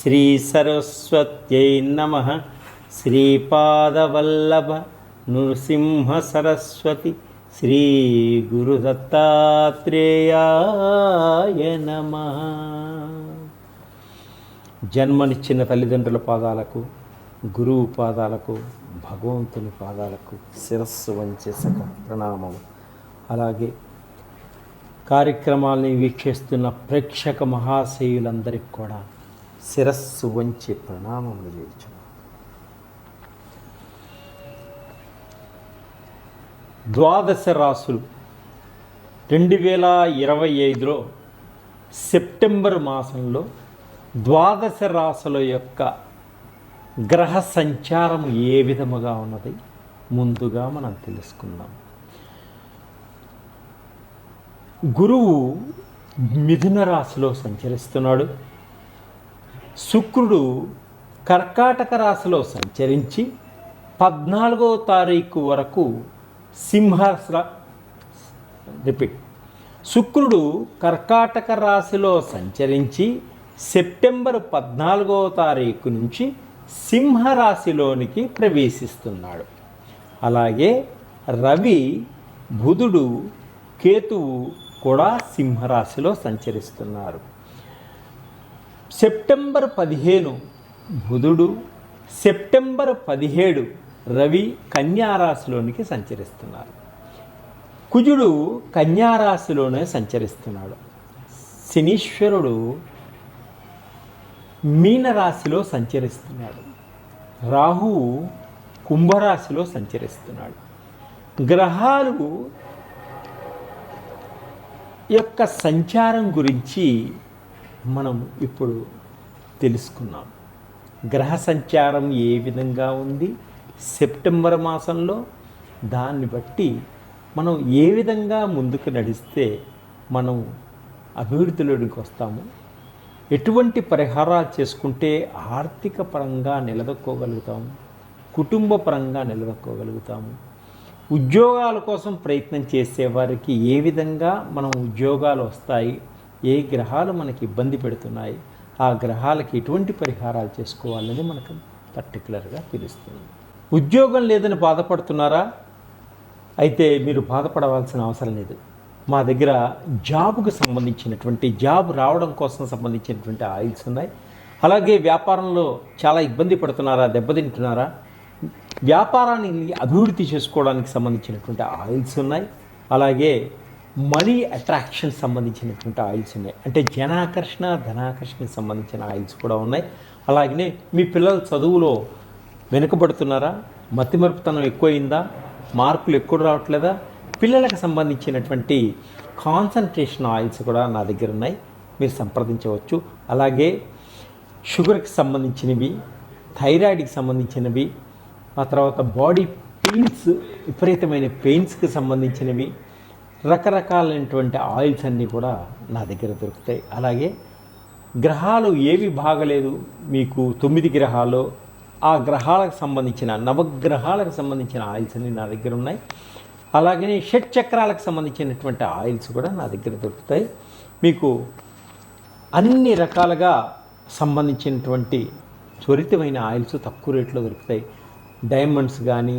శ్రీ నమ. సరస్వత్యై నమ శ్రీపాదవల్లభ నృసింహ సరస్వతి శ్రీ గురుదత్తాత్రేయాయ నమ. జన్మనిచ్చిన తల్లిదండ్రుల పాదాలకు గురువు పాదాలకు భగవంతుని పాదాలకు శిరస్సు వంచేసక ప్రణామము. అలాగే కార్యక్రమాల్ని వీక్షిస్తున్న ప్రేక్షక మహాశయులందరికీ కూడా శిరస్సు వంచి ప్రణామములు చేయొచ్చు ద్వాదశ రాసులు రెండు వేల ఇరవై ఐదులో సెప్టెంబర్ మాసంలో ద్వాదశ రాసుల యొక్క గ్రహ సంచారం ఏ విధముగా ఉన్నది? ముందుగా మనం తెలుసుకుందాం. గురువు మిథున రాశిలో సంచరిస్తున్నాడు. శుక్రుడు కర్కాటక రాశిలో సంచరించి పద్నాలుగో తారీఖు వరకు సింహ రిపీట్. శుక్రుడు కర్కాటక రాశిలో సంచరించి సెప్టెంబర్ పద్నాలుగో తారీఖు నుంచి సింహరాశిలోనికి ప్రవేశిస్తున్నాడు. అలాగే రవి బుధుడు కేతువు కూడా సింహరాశిలో సంచరిస్తున్నారు. సెప్టెంబర్ పదిహేను బుధుడు సెప్టెంబర్ పదిహేడు రవి కన్యారాశిలోనికి సంచరిస్తున్నారు కుజుడు కన్యారాశిలోనే సంచరిస్తున్నాడు. శనీశ్వరుడు మీనరాశిలో సంచరిస్తున్నాడు. రాహువు కుంభరాశిలో సంచరిస్తున్నాడు. గ్రహాలు యొక్క సంచారం గురించి మనం ఇప్పుడు తెలుసుకున్నాం. గ్రహ సంచారం ఏ విధంగా ఉంది? సెప్టెంబర్ మాసంలో దాన్ని బట్టి మనం ఏ విధంగా ముందుకు నడిస్తే మనం అభివృద్ధిలోనికి వస్తాము? ఎటువంటి పరిహారాలు చేసుకుంటే ఆర్థిక పరంగా నిలదొక్కోగలుగుతాము కుటుంబ పరంగా నిలదొక్కోగలుగుతాము? ఉద్యోగాల కోసం ప్రయత్నం చేసేవారికి ఏ విధంగా మనం ఉద్యోగాలు వస్తాయి? ఏ గ్రహాలు మనకి ఇబ్బంది పెడుతున్నాయి ఆ గ్రహాలకి ఎటువంటి పరిహారాలు చేసుకోవాలనేది మనకు పర్టికులర్గా తెలుస్తుంది. ఉద్యోగం లేదని బాధపడుతున్నారా? అయితే మీరు బాధపడవలసిన అవసరం లేదు. మా దగ్గర జాబ్కు సంబంధించినటువంటి జాబ్ రావడం కోసం సంబంధించినటువంటి ఆయిల్స్ ఉన్నాయి. అలాగే వ్యాపారంలో చాలా ఇబ్బంది పడుతున్నారా దెబ్బతింటున్నారా? వ్యాపారాన్ని అభివృద్ధి చేసుకోవడానికి సంబంధించినటువంటి ఆయిల్స్ ఉన్నాయి. అలాగే మనీ అట్రాక్షన్ సంబంధించినటువంటి ఆయిల్స్ ఉన్నాయి. అంటే జనాకర్షణ ధనాకర్షణకి సంబంధించిన ఆయిల్స్ కూడా ఉన్నాయి. అలాగనే మీ పిల్లల చదువులో వెనుకబడుతున్నారా? మతిమరుపుతనం ఎక్కువైందా? మార్కులు ఎక్కువ రావట్లేదా? పిల్లలకు సంబంధించినటువంటి కాన్సన్ట్రేషన్ ఆయిల్స్ కూడా నా దగ్గర ఉన్నాయి. మీరు సంప్రదించవచ్చు. అలాగే షుగర్కి సంబంధించినవి థైరాయిడ్కి సంబంధించినవి ఆ తర్వాత బాడీ పెయిన్స్ విపరీతమైన పెయిన్స్కి సంబంధించినవి రకరకాలైనటువంటి ఆయిల్స్ అన్నీ కూడా నా దగ్గర దొరుకుతాయి. అలాగే గ్రహాలు ఏవి బాగలేదు మీకు తొమ్మిది గ్రహాలు ఆ గ్రహాలకు సంబంధించిన నవగ్రహాలకు సంబంధించిన ఆయిల్స్ అన్నీ నా దగ్గర ఉన్నాయి. అలాగే షట్ చక్రాలకు సంబంధించినటువంటి ఆయిల్స్ కూడా నా దగ్గర దొరుకుతాయి. మీకు అన్ని రకాలుగా సంబంధించినటువంటి త్వరితమైన ఆయిల్స్ తక్కువ రేట్లో దొరుకుతాయి. డైమండ్స్ కానీ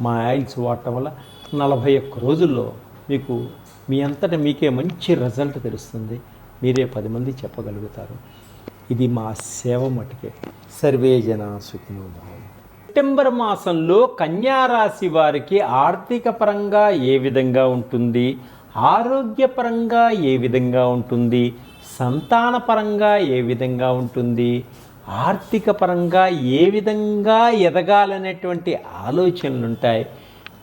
మా ఆయిల్స్ వాడటం వల్ల నలభై ఒక్క రోజుల్లో మీకు మీ అంతటా మీకే మంచి రిజల్ట్ తెలుస్తుంది. మీరే పది మంది చెప్పగలుగుతారు. ఇది మా సేవ మటుకే. సర్వే జన సుఖినో సెప్టెంబర్ మాసంలో కన్యారాశి వారికి ఆర్థిక పరంగా ఏ విధంగా ఉంటుంది? ఆరోగ్యపరంగా ఏ విధంగా ఉంటుంది? సంతాన పరంగా ఏ విధంగా ఉంటుంది? ఆర్థిక పరంగా ఏ విధంగా ఎదగాలనేటువంటి ఆలోచనలు ఉంటాయి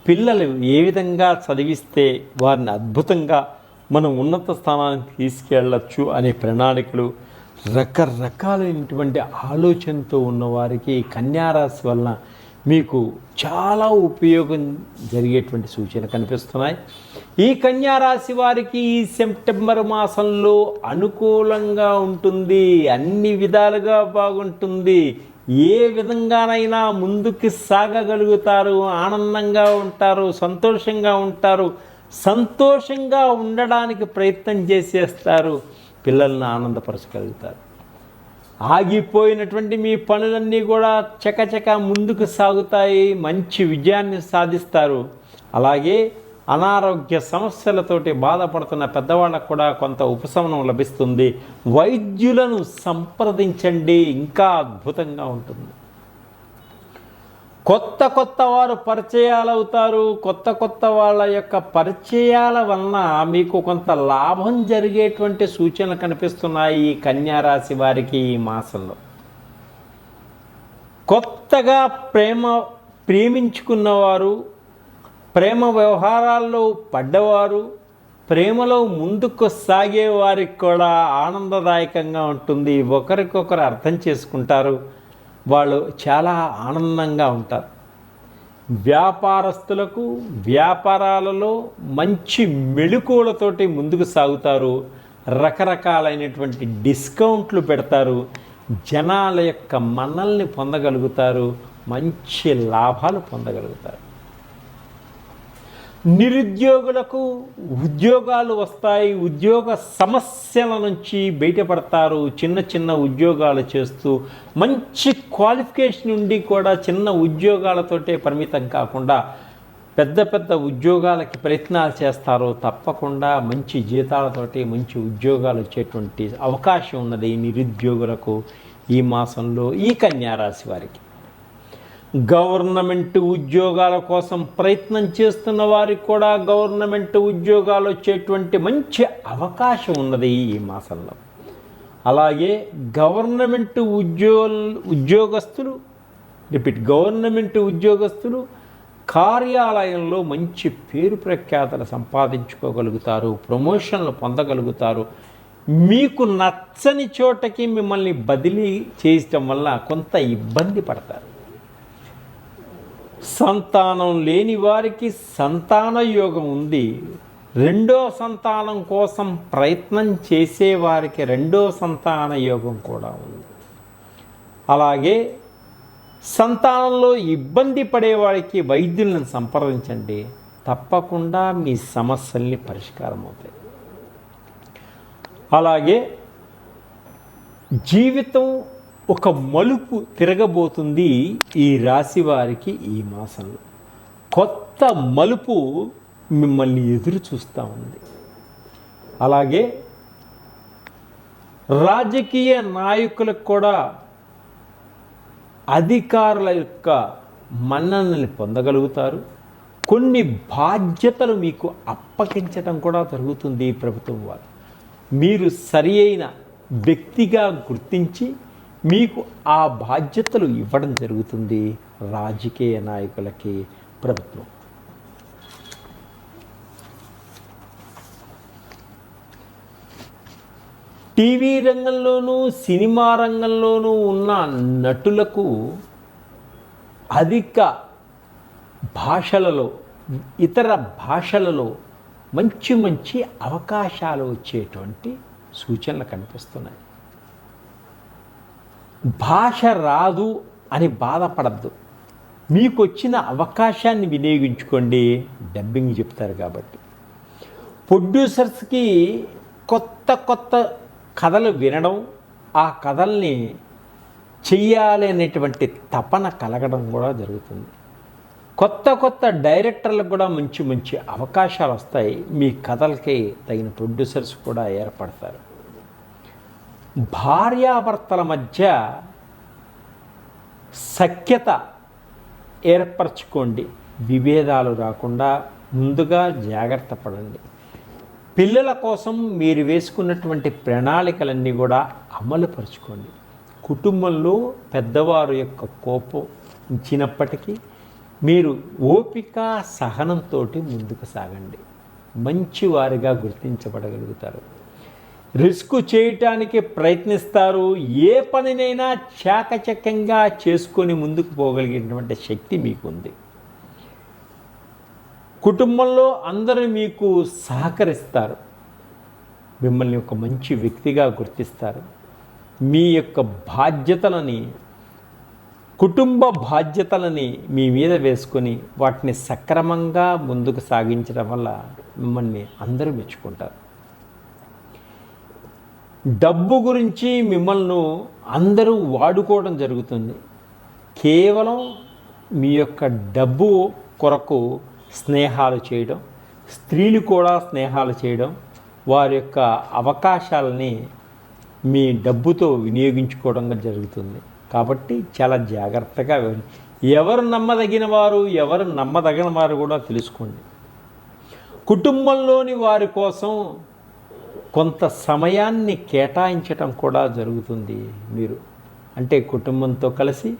పిల్లలు ఏ విధంగా చదివిస్తే వారిని అద్భుతంగా మనం ఉన్నత స్థానానికి తీసుకెళ్ళచ్చు అనే ప్రణాళికలు రకరకాలైనటువంటి ఆలోచనతో ఉన్నవారికి కన్యారాశి వలన మీకు చాలా ఉపయోగం జరిగేటువంటి సూచన కనిపిస్తున్నాయి. ఈ కన్యారాశి వారికి ఈ సెప్టెంబర్ మాసంలో అనుకూలంగా ఉంటుంది అన్ని విధాలుగా బాగుంటుంది. ఏ విధంగానైనా ముందుకు సాగగలుగుతారు ఆనందంగా ఉంటారు సంతోషంగా ఉంటారు సంతోషంగా ఉండడానికి ప్రయత్నం చేసేస్తారు పిల్లల్ని ఆనందపరచగలుగుతారు. ఆగిపోయినటువంటి మీ పనులన్నీ కూడా చకచక ముందుకు సాగుతాయి మంచి విజయాన్ని సాధిస్తారు. అలాగే అనారోగ్య సమస్యలతోటి బాధపడుతున్న పెద్దవాళ్ళకు కూడా కొంత ఉపశమనం లభిస్తుంది. వైద్యులను సంప్రదించండి ఇంకా అద్భుతంగా ఉంటుంది. కొత్త కొత్త వారు పరిచయాలు అవుతారు కొత్త కొత్త వాళ్ళ యొక్క పరిచయాల వలన మీకు కొంత లాభం జరిగేటువంటి సూచనలు కనిపిస్తున్నాయి ఈ కన్యారాశి వారికి ఈ మాసంలో. కొత్తగా ప్రేమ ప్రేమించుకున్నవారు ప్రేమ వ్యవహారాల్లో పడ్డవారు ప్రేమలో ముందుకు సాగే వారికి కూడా ఆనందదాయకంగా ఉంటుంది. ఒకరికొకరు అర్థం చేసుకుంటారు. వాళ్ళు చాలా ఆనందంగా ఉంటారు. వ్యాపారస్తులకు వ్యాపారాలలో మంచి మెళుకువలతోటి ముందుకు సాగుతారు. రకరకాలైనటువంటి డిస్కౌంట్లు పెడతారు. జనాల యొక్క మన్నల్ని పొందగలుగుతారు. మంచి లాభాలు పొందగలుగుతారు. నిరుద్యోగులకు ఉద్యోగాలు వస్తాయి ఉద్యోగ సమస్యల నుంచి బయటపడతారు చిన్న చిన్న ఉద్యోగాలు చేస్తూ మంచి క్వాలిఫికేషన్ నుండి కూడా చిన్న ఉద్యోగాలతోటే పరిమితం కాకుండా పెద్ద పెద్ద ఉద్యోగాలకి ప్రయత్నాలు చేస్తారో తప్పకుండా మంచి జీతాలతోటి మంచి ఉద్యోగాలు వచ్చేటువంటి అవకాశం ఉన్నది నిరుద్యోగులకు ఈ మాసంలో ఈ కన్యారాశి వారికి. గవర్నమెంట్ ఉద్యోగాల కోసం ప్రయత్నం చేస్తున్న వారికి కూడా గవర్నమెంట్ ఉద్యోగాలు వచ్చేటువంటి మంచి అవకాశం ఉన్నది ఈ మాసంలో. అలాగే గవర్నమెంట్ ఉద్యో ఉద్యోగస్తులు రిపీట్ గవర్నమెంట్ ఉద్యోగస్తులు కార్యాలయంలో మంచి పేరు ప్రఖ్యాతలు సంపాదించుకోగలుగుతారు ప్రమోషన్లు పొందగలుగుతారు. మీకు నచ్చని చోటకి మిమ్మల్ని బదిలీ చేయటం వల్ల కొంత ఇబ్బంది పడతారు. సంతానం లేని వారికి సంతాన యోగం ఉంది. రెండో సంతానం కోసం ప్రయత్నం చేసేవారికి రెండో సంతాన యోగం కూడా ఉంది. అలాగే సంతానంలో ఇబ్బంది పడేవారికి వైద్యులను సంప్రదించండి. తప్పకుండా మీ సమస్యల్ని పరిష్కారం అవుతాయి. అలాగే జీవితం ఒక మలుపు తిరగబోతుంది ఈ రాశి వారికి ఈ మాసంలో. కొత్త మలుపు మిమ్మల్ని ఎదురు చూస్తూ ఉంది. అలాగే రాజకీయ నాయకులకు కూడా అధికారుల యొక్క మన్ననని పొందగలుగుతారు. కొన్ని బాధ్యతలు మీకు అప్పగించడం కూడా జరుగుతుంది ప్రభుత్వం వారు. మీరు సరి అయిన వ్యక్తిగా గుర్తించి మీకు ఆ బాధ్యతలు ఇవ్వడం జరుగుతుంది రాజకీయ నాయకులకి ప్రభుత్వం. టీవీ రంగంలోనూ సినిమా రంగంలోనూ ఉన్న నటులకు అధిక భాషలలో ఇతర భాషలలో మంచి మంచి అవకాశాలు వచ్చేటువంటి సూచనలు కనిపిస్తున్నాయి. భాష రాదు అని బాధపడద్దు. మీకు వచ్చిన అవకాశాన్ని వినియోగించుకోండి డబ్బింగ్ చెప్తారు కాబట్టి. ప్రొడ్యూసర్స్కి కొత్త కొత్త కథలు వినడం ఆ కథల్ని చెయ్యాలి అనేటువంటి తపన కలగడం కూడా జరుగుతుంది. కొత్త కొత్త డైరెక్టర్లకు కూడా మంచి మంచి అవకాశాలు వస్తాయి. మీ కథలకి తగిన ప్రొడ్యూసర్స్ కూడా ఏర్పడతారు. భార్యాభర్తల మధ్య సఖ్యత ఏర్పరచుకోండి. విభేదాలు రాకుండా ముందుగా జాగ్రత్త పడండి. పిల్లల కోసం మీరు వేసుకున్నటువంటి ప్రణాళికలన్నీ కూడా అమలుపరుచుకోండి కుటుంబంలో పెద్దవారు యొక్క కోపం ఇచ్చినప్పటికీ మీరు ఓపిక సహనంతో ముందుకు సాగండి. మంచివారిగా గుర్తించబడగలుగుతారు. రిస్క్ చేయటానికి ప్రయత్నిస్తారు. ఏ పనినైనా చాకచక్యంగా చేసుకొని ముందుకు పోగలిగినటువంటి శక్తి మీకుంది. కుటుంబంలో అందరూ మీకు సహకరిస్తారు. మిమ్మల్ని ఒక మంచి వ్యక్తిగా గుర్తిస్తారు. మీ యొక్క బాధ్యతలని కుటుంబ బాధ్యతలని మీ మీద వేసుకొని వాటిని సక్రమంగా ముందుకు సాగించడం వల్ల మిమ్మల్ని అందరూ మెచ్చుకుంటారు. డబ్బు గురించి మిమ్మల్ని అందరూ వాడుకోవడం జరుగుతుంది. కేవలం మీ యొక్క డబ్బు కొరకు స్నేహాలు చేయడం స్త్రీలు కూడా స్నేహాలు చేయడం వారి యొక్క అవకాశాలని మీ డబ్బుతో వినియోగించుకోవడం జరుగుతుంది. కాబట్టి చాలా జాగ్రత్తగా ఎవరు నమ్మదగిన వారు ఎవరు నమ్మదగిన వారు కూడా తెలుసుకోండి. కుటుంబంలోని వారి కోసం కొంత సమయాన్ని కేటాయించటం కూడా జరుగుతుంది మీరు. అంటే కుటుంబంతో కలిసి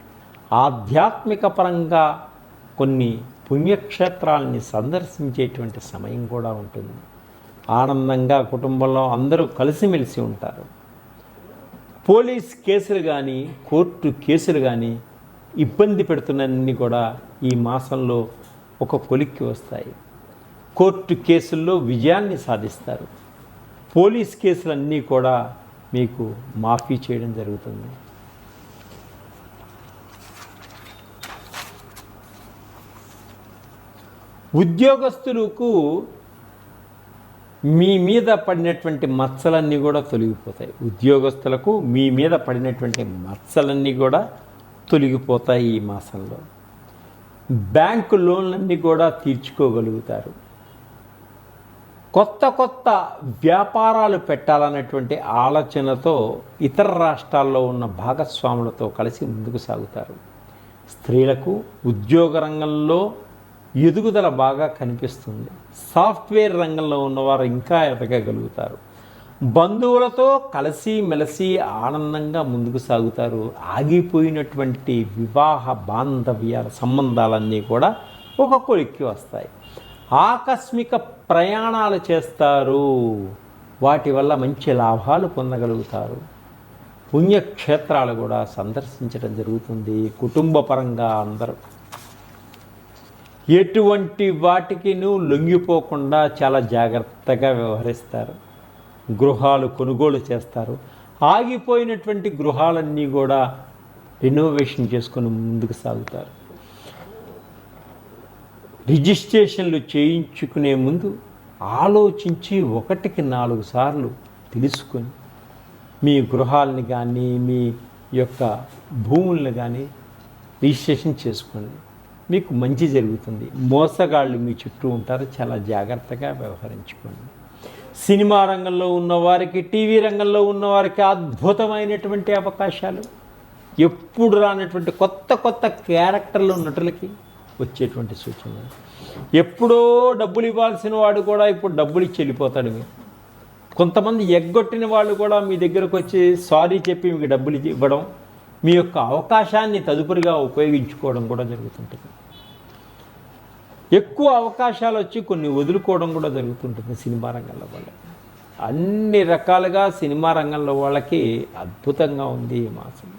ఆధ్యాత్మిక పరంగా కొన్ని పుణ్యక్షేత్రాలని సందర్శించేటువంటి సమయం కూడా ఉంటుంది. ఆనందంగా కుటుంబంలో అందరూ కలిసిమెలిసి ఉంటారు. పోలీస్ కేసులు కానీ కోర్టు కేసులు కానీ ఇబ్బంది పెడుతున్నన్ని కూడా ఈ మాసంలో ఒక కొలిక్కి వస్తాయి. కోర్టు కేసుల్లో విజయాన్ని సాధిస్తారు. పోలీస్ కేసులన్నీ కూడా మీకు మాఫీ చేయడం జరుగుతుంది. ఉద్యోగస్తులకు మీ మీద పడినటువంటి మచ్చలన్నీ కూడా తొలగిపోతాయి. ఉద్యోగస్తులకు మీ మీద పడినటువంటి మచ్చలన్నీ కూడా తొలగిపోతాయి ఈ మాసంలో. బ్యాంకు లోన్లన్నీ కూడా తీర్చుకోగలుగుతారు. కొత్త కొత్త వ్యాపారాలు పెట్టాలన్నటువంటి ఆలోచనతో ఇతర రాష్ట్రాల్లో ఉన్న భాగస్వాములతో కలిసి ముందుకు సాగుతారు. స్త్రీలకు ఉద్యోగ రంగంలో ఎదుగుదల బాగా కనిపిస్తుంది. సాఫ్ట్వేర్ రంగంలో ఉన్నవారు ఇంకా ఎదగగలుగుతారు. బంధువులతో కలిసి మెలిసి ఆనందంగా ముందుకు సాగుతారు. ఆగిపోయినటువంటి వివాహ బాంధవ్యాల సంబంధాలన్నీ కూడా ఒక కొలిక్కి వస్తాయి. ఆకస్మిక ప్రయాణాలు చేస్తారు. వాటి వల్ల మంచి లాభాలు పొందగలుగుతారు. పుణ్యక్షేత్రాలు కూడా సందర్శించడం జరుగుతుంది కుటుంబ పరంగా అందరూ. ఎటువంటి వాటికి నువ్వు లొంగిపోకుండా చాలా జాగ్రత్తగా వ్యవహరిస్తారు. గృహాలు కొనుగోలు చేస్తారు. ఆగిపోయినటువంటి గృహాలన్నీ కూడా రినోవేషన్ చేసుకుని ముందుకు సాగుతారు. రిజిస్ట్రేషన్లు చేయించుకునే ముందు ఆలోచించి ఒకటికి నాలుగు సార్లు తెలుసుకొని మీ గృహాలని కానీ మీ యొక్క భూములను కానీ రిజిస్ట్రేషన్ చేసుకోండి. మీకు మంచి జరుగుతుంది. మోసగాళ్ళు మీ చుట్టూ ఉంటారు. చాలా జాగ్రత్తగా వ్యవహరించుకోండి. సినిమా రంగంలో ఉన్నవారికి టీవీ రంగంలో ఉన్నవారికి అద్భుతమైనటువంటి అవకాశాలు. ఎప్పుడు రానటువంటి కొత్త కొత్త క్యారెక్టర్లు నటులకి వచ్చేటువంటి సూచనలు ఎప్పుడో డబ్బులు ఇవ్వాల్సిన వాడు కూడా ఇప్పుడు డబ్బులు ఇచ్చి వెళ్ళిపోతాడు. మీరు కొంతమంది ఎగ్గొట్టిన వాళ్ళు కూడా మీ దగ్గరకు వచ్చి సారీ చెప్పి మీకు డబ్బులు ఇచ్చి- ఇవ్వడం మీ యొక్క అవకాశాన్ని తదుపరిగా ఉపయోగించుకోవడం కూడా జరుగుతుంటుంది. ఎక్కువ అవకాశాలు వచ్చి కొన్ని వదులుకోవడం కూడా జరుగుతుంటుంది సినిమా రంగంలో వాళ్ళకి. అన్ని రకాలుగా సినిమా రంగంలో వాళ్ళకి అద్భుతంగా ఉంది ఈ మాసం.